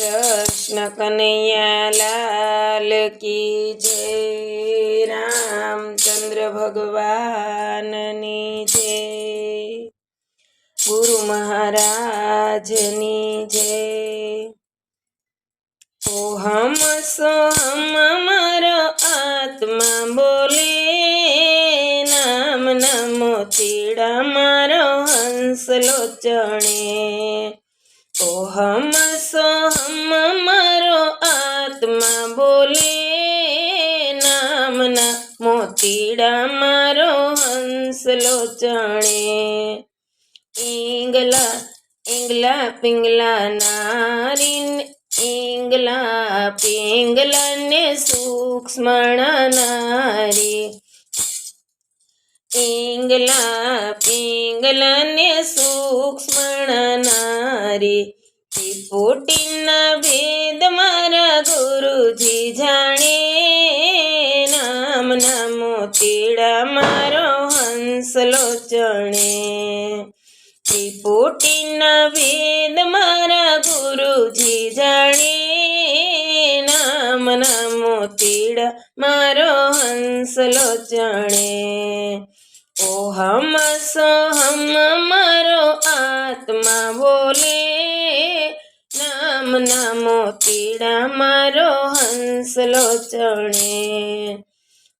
કૃષ્ણ કનૈયા લાલ કી જય. રામચંદ્ર ભગવાનની જય. ગુરુ મહારાજની જય. ઓહમ સોહમ મારો આત્મા બોલે, નામ નમો તીડા મારો હંસલો ચણે ઓ બોલે નામના મોતીડા મારો હંસલો ચણે. ઈંગલા ઈંગલા, પિંગલા નારીન, ઈંગલા પિંગલા ને સૂક્ષ્મણા નારી. ઈંગલા પિંગલા ને સૂક્ષ્મણા નારી. ત્રિપુટીના ભેદ મારા ગુરુજી જાણે. નામ નામો તેડા મારો હંસલો ચણે ત્રિપુટીના વેદ મારા ગુરુજી જાણે. નામ નામો તેડા મારો હંસલો ચણે ઓ હમ સો હમ મારો આત્મા બોલે. નામ મોતીડા તીડા મારો હંસલો ચણે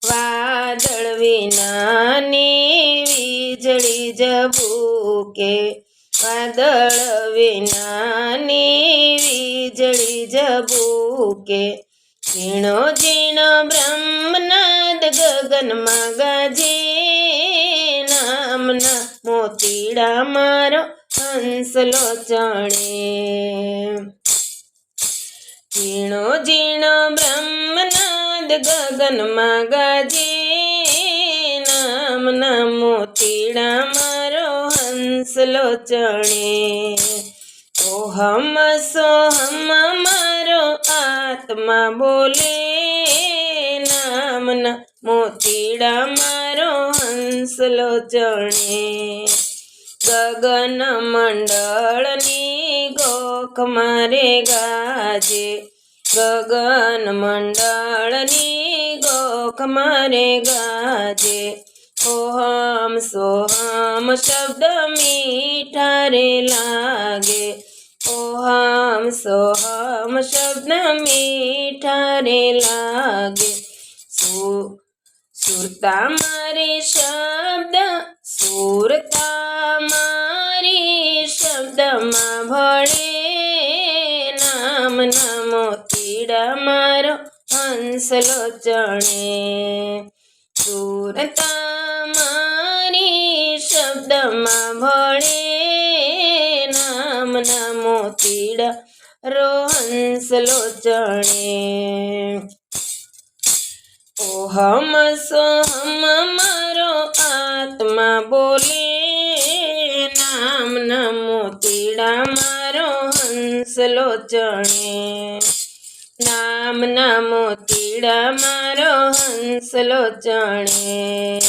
વાદળ વિનાની વીજળી જબૂકે વાદળ વિનાની વીજળી જબૂકે ઝીણો ઝીણો બ્રહ્મનાદ ગગનમાં ગાજે. નામના મોતીડા મારો હંસલો ચણે ઝીણો ઝીણો બ્રહ્મનાદ ગગનમાં ગાજે નામના મોતીડા મારો હંસલો ચણે ઓ હમ સો હમ મારો આત્મા બોલે. નામના મોતીડા મારો હંસલો ચણે ગગન મંડળની ગોખ મારે ગાજે. ગગન મંડળની ગોખ મારે ગાજે ઓહમ સોહમ શબ્દ મીઠા રે લાગે ઓહમ સોહમ શબ્દ મીઠા રે લાગે સુ સુરતા મારી શબ્દ સુરતા મારી શબ્દમાં ભળે નામ નામો તીડા મારો હંસલો ચણે સુરતા મારી શબ્દમાં ભળે નામ નામો તીડા રો હંસલો ચણે ઓ હમ સો હમ મારો આત્મા બોલે. નામ નમો તીડા મારો હંસલો ચણે નામ નમો તીડા મારો હંસલો ચણે.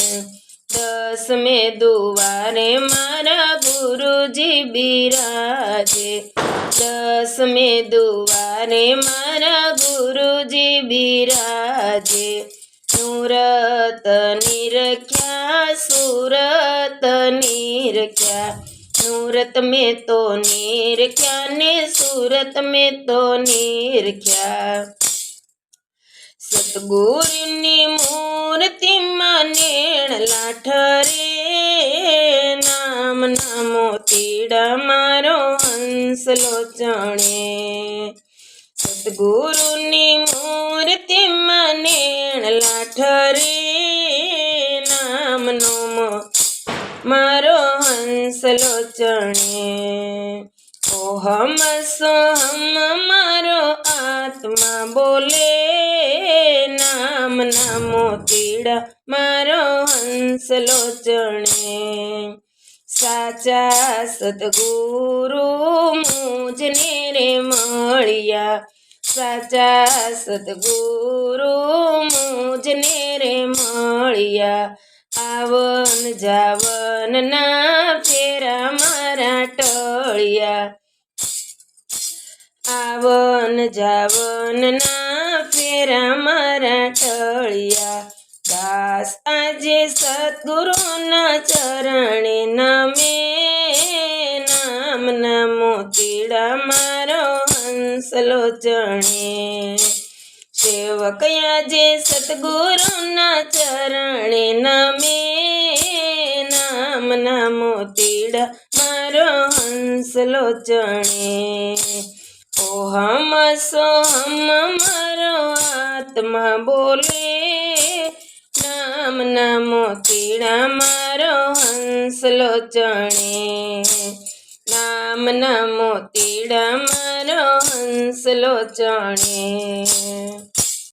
દસ મે દુવારે મારા ગુરુજી બિરાજે. દસ મે દુવારે મારા ગુરુજી બિરાજે. સુરત નિરખ્યા સુરત નિરખ્યા. સુરત મેં તો નિરખ્યા ને સુરત મેં તો નિરખ્યા સતગુરુની મૂર્તિમાં નેણ લાઠરે નામ નામો તીડા મારો હંસલો ચણે સદગુરુની મૂર્તિમાં નેણ લાઠરે હંસલો ઓહમ સોહમ મારો આત્મા બોલે. નામ નામો તીડા મારો હંસ લોચણે સાચા સદગુરુ મુજને રે મળ્યા. સાચા સદગુરુ મુજને રે મળ્યા. આવન જાવન ના ફેરા મારા ટળિયા આવન વન જાવનના ફેરા મારા ટળિયા દાસ આજે સદગુરુના ચરણે નમે નામના મોતીડા મારો હંસલો ચણે સેવક આજે સદગુરુના ચરણે નમે નામના મોતીડા મારો હંસલો ચણે ઓહમ સોહમ મારો આત્મા બોલે નામના મોતીડા મારો હંસલો ચણે નામના મોતીડા મારો હંસલો ચણે